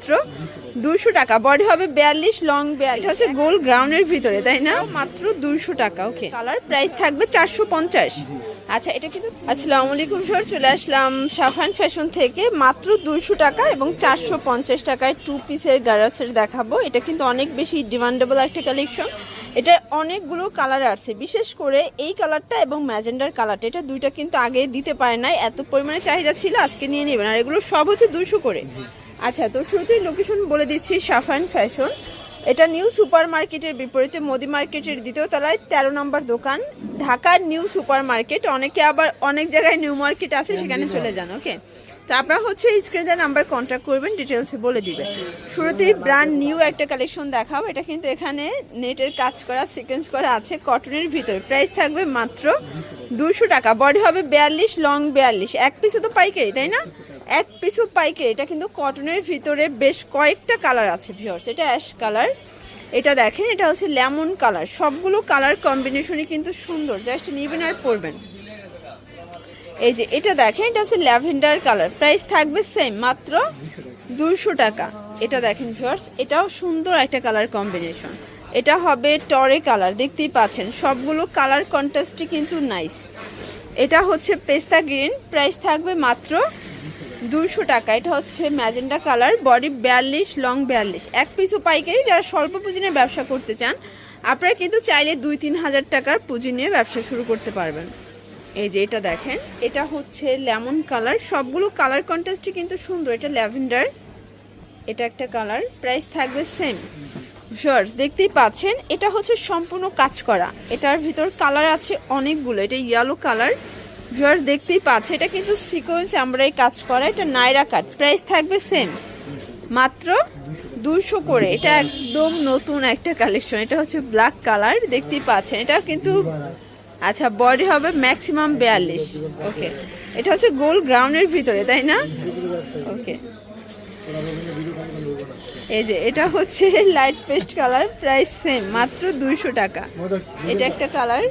মাত্র দুশো টাকা। বডি হবে বিয়াল্লিশ লং বিয়াল্লিশ হচ্ছে গোল গ্রাউন্ডের ভিতরে, তাই না? মাত্র দুশো টাকা ওকে কালার প্রাইস থাকবে চারশো পঞ্চাশ। আচ্ছা এটা কিন্তু আসসালামু আলাইকুম স্যার চলে আসলাম সাফান ফ্যাশন থেকে। মাত্র দুশো টাকা এবং চারশো পঞ্চাশ টাকায় টু পিসের গারাসের দেখাবো। এটা কিন্তু অনেক বেশি ডিমান্ডেবল একটা কালেকশন এটা অনেকগুলো কালার আছে। বিশেষ করে এই কালারটা এবং ম্যাজেন্ডার কালারটা এটা দুইটা কিন্তু আগে দিতে পারে নাই। এত পরিমাণে চাহিদা ছিল, আজকে নিয়ে নেবেন। আর এগুলো সব হচ্ছে দুশো করে। আচ্ছা তো শুরুতেই লোকেশন বলে দিচ্ছি সাফান ফ্যাশন এটা নিউ সুপার মার্কেটের বিপরীতে মোদি মার্কেটের দ্বিতীয় তলায় তেরো নম্বর দোকান। ঢাকার নিউ সুপার মার্কেট অনেকে আবার অনেক জায়গায় নিউ মার্কেট আছে সেখানে চলে যান ওকে তো আপনারা হচ্ছে স্ক্রিনে নাম্বার কন্ট্যাক্ট করবেন ডিটেলসে বলে দিবে। শুরুতেই ব্র্যান্ড নিউ একটা কালেকশন দেখাবো এটা কিন্তু এখানে নেটের কাজ করা সিকোয়েন্স করা আছে কটনের ভিতরে। প্রাইস থাকবে মাত্র দুশো টাকা। বডি হবে বিয়াল্লিশ লং বিয়াল্লিশ। এক পিসে তো পাইকারি তাই না? এক পিসও পাইকারি এটা কিন্তু কটনের ভিতরে বেশ কয়েকটা কালার আছে ভিওর্স এটা অ্যাশ কালার এটা দেখেন, এটা হচ্ছে লেমন কালার সবগুলো কালার কম্বিনেশনই কিন্তু সুন্দর। জাস্ট নিবেন আর পরবেন। এই যে, এটা দেখেন, এটা হচ্ছে ল্যাভেন্ডার কালার প্রাইস থাকবে সেম মাত্র দুশো টাকা। এটা দেখেন ভিউয়ার্স এটাও সুন্দর একটা কালার কম্বিনেশন এটা হবে টরে কালার দেখতেই পাচ্ছেন। সবগুলো কালার কন্ট্রাস্টই কিন্তু নাইস এটা হচ্ছে পেস্তা গ্রিন প্রাইস থাকবে মাত্র দুশো টাকা। এটা হচ্ছে ম্যাজেন্ডা কালার, বডি বিয়াল্লিশ, লং বিয়াল্লিশ। এক পিসও পাইকারি, যারা স্বল্প পুঁজি নিয়ে ব্যবসা করতে চান, আপনারা কিন্তু চাইলে দুই তিন হাজার টাকার পুঁজি নিয়ে ব্যবসা শুরু করতে পারবেন। এই যে এটা দেখেন, এটা হচ্ছে লেমন কালার। সবগুলো কালার কন্ট্রাস্টই কিন্তু সুন্দর। এটা ল্যাভেন্ডার, এটা একটা কালার। প্রাইস থাকবে সেম। শর্টস দেখতেই পাচ্ছেন, এটা হচ্ছে সম্পূর্ণ কাজ করা। এটার ভিতর কালার আছে অনেকগুলো। এটা ইয়েলো কালার। ভিউয়ার্স দেখতেই পাচ্ছে, এটা কিন্তু সিকোয়েন্স আমরা এই কাজ করা, এটা নাইরা কাট প্রাইস থাকবে সেম মাত্র দুশো করে, এটা একদম নতুন একটা কালেকশন এটা হচ্ছে ব্ল্যাক কালার দেখতেই পাচ্ছেন এটা কিন্তু আচ্ছা বডি হবে ম্যাক্সিমাম বিয়াল্লিশ ওকে এটা হচ্ছে গোল গ্রাউন্ডের ভিতরে, তাই না? ওকে এই যে, এটা হচ্ছে light paste colour price same মাত্র দুইশো টাকা। এটা একটা কালার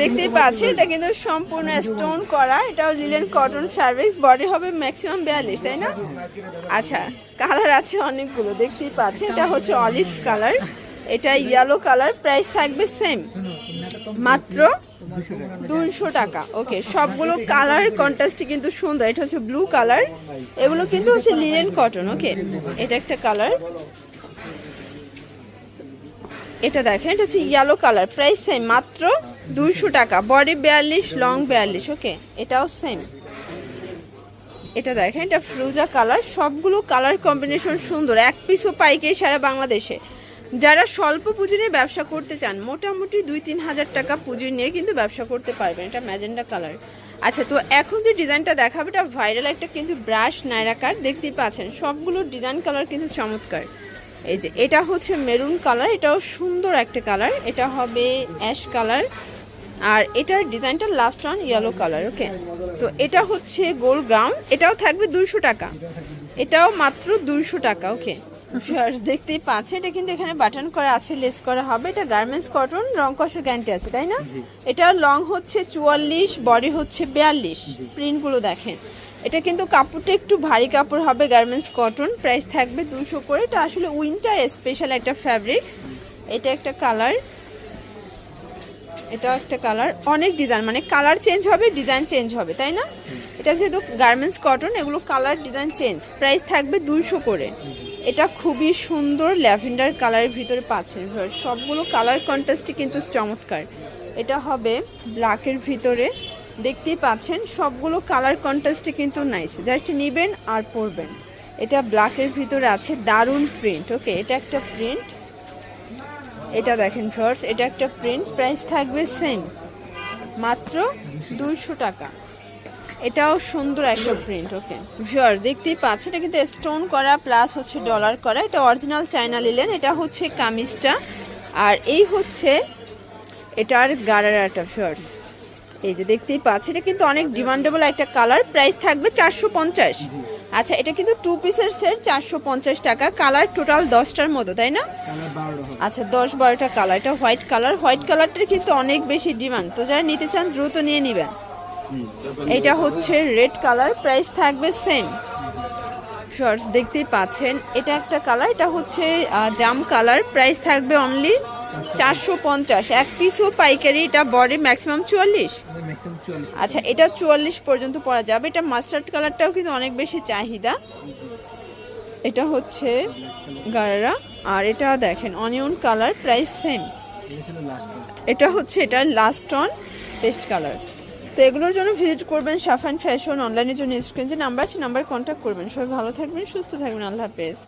দেখতেই পাচ্ছেন, এটা কিন্তু সম্পূর্ণ স্টোন করা। এটাও লিলেন কটন ফ্যাব্রিক্স বডি হবে ম্যাক্সিমাম বিয়াল্লিশ, তাই না? আচ্ছা কালার আছে অনেকগুলো, দেখতেই পাচ্ছেন। এটা হচ্ছে অলিভ কালার এটা ইয়েলো কালার প্রাইস থাকবে সেম মাত্র দুশো টাকা। ওকে সবগুলো কালার কন্ট্রাস্টই কিন্তু সুন্দর। এটা হচ্ছে ব্লু কালার এগুলো কিন্তু হচ্ছে লিনেন কটন ওকে এটা একটা কালার এটা দেখেন, এটা হচ্ছে ইয়েলো কালার প্রাইস সেম মাত্র দুশো টাকা। বডি বিয়াল্লিশ লং বিয়াল্লিশ ওকে এটাও সেম এটা দেখেন, এটা ফ্রুজা কালার সবগুলো কালার কম্বিনেশন সুন্দর। এক পিসও পাইকে সারা বাংলাদেশে। যারা স্বল্প পুঁজি নিয়ে ব্যবসা করতে চান, মোটামুটি দুই তিন হাজার টাকা পুঁজি নিয়ে কিন্তু ব্যবসা করতে পারবেন। এটা ম্যাজেন্ডা কালার। আচ্ছা তো এখন যে ডিজাইনটা দেখাবে, এটা ভাইরাল একটা কিন্তু ব্রাশ নাইরা কাট দেখতেই পাচ্ছেন, সবগুলো ডিজাইন কালার কিন্তু চমৎকার। এই যে, এটা হচ্ছে মেরুন কালার, এটাও সুন্দর একটা কালার, এটা হবে অ্যাশ কালার, আর এটার ডিজাইনটা last one yellow colour okay তো এটা হচ্ছে গোল গ্রাউন্ড এটাও থাকবে দুইশো টাকা। এটাও মাত্র দুইশো টাকা ওকে Shirts দেখতেই পাচ্ছেন এটা কিন্তু এখানে বাটন করা আছে লেস করা হবে। এটা গার্মেন্টস কটন রং কষের গ্যারান্টি আছে তাই না? এটা লং হচ্ছে চুয়াল্লিশ বডি হচ্ছে বিয়াল্লিশ। প্রিন্টগুলো দেখেন। এটা কিন্তু কাপড়টা একটু ভারী কাপড় হবে গার্মেন্টস কটন প্রাইস থাকবে দুশো করে। এটা আসলে উইন্টার স্পেশাল একটা ফ্যাব্রিক্স এটা একটা কালার এটাও একটা কালার অনেক ডিজাইন মানে কালার চেঞ্জ হবে ডিজাইন চেঞ্জ হবে তাই না? এটা যেহেতু গার্মেন্টস কটন এগুলো কালার ডিজাইন চেঞ্জ প্রাইস থাকবে দুইশো করে। এটা খুবই সুন্দর ল্যাভেন্ডার কালারের ভিতরে পাচ্ছেন। সবগুলো কালার কন্ট্রাস্টই কিন্তু চমৎকার। এটা হবে ব্ল্যাকের ভিতরে। দেখতেই পাচ্ছেন, সবগুলো কালার কন্ট্রাস্টে কিন্তু নাইস জাস্ট নেবেন আর পরবেন। এটা ব্ল্যাকের ভিতরে আছে, দারুণ প্রিন্ট ওকে এটা একটা প্রিন্ট এটা দেখেন ফ্রস এটা একটা প্রিন্ট প্রাইস থাকবে সেম মাত্র দুইশো টাকা। এটাও সুন্দর একটা প্রিন্ট ওকে ভিউয়ার দেখতেই পাচ্ছেন এটা কিন্তু স্টোন করা প্লাস হচ্ছে ডলার করা। এটা অরিজিনাল চাইনা লিলেন এটা হচ্ছে কামিজটা। আর এই হচ্ছে এটার গারারাটা ভিউয়ার্স এই যে দেখতেই পাচ্ছি এটা কিন্তু অনেক ডিমান্ডেবল একটা কালার প্রাইস থাকবে চারশো পঞ্চাশ। আচ্ছা এটা কিন্তু টু পিসের সেট চারশো পঞ্চাশ টাকা। কালার টোটাল দশটার মতো তাই না? আচ্ছা দশ বারোটা কালার এটা হোয়াইট কালার হোয়াইট কালারটার কিন্তু অনেক বেশি ডিমান্ড তো যারা নিতে চান দ্রুত নিয়ে নেবেন। এটা হচ্ছে রেড কালার, প্রাইস থাকবে সেম শর্টস দেখতেই পাচ্ছেন, এটা একটা কালার, এটা হচ্ছে জাম কালার, প্রাইস থাকবে অনলি চারশো পঞ্চাশ। এক পিসও পাইকারি, এটা বডি ম্যাক্সিমাম চুয়াল্লিশ। আচ্ছা এটা চুয়াল্লিশ পর্যন্ত পরা যাবে। এটা মাস্টার্ড কালারটাও কিন্তু অনেক বেশি চাহিদা। এটা হচ্ছে গারারা, আর এটা দেখেন অনিয়ন কালার, প্রাইস সেম এটা এটা হচ্ছে এটা লাস্ট অন পেস্ট কালার তো এগুলোর জন্য ভিজিট করবেন সাফান ফ্যাশন অনলাইনের জন্য স্ক্রিন যে নাম্বার আছে নাম্বার কন্ট্যাক্ট করবেন। সবাই ভালো থাকবেন, সুস্থ থাকবেন। আল্লাহ হাফেজ।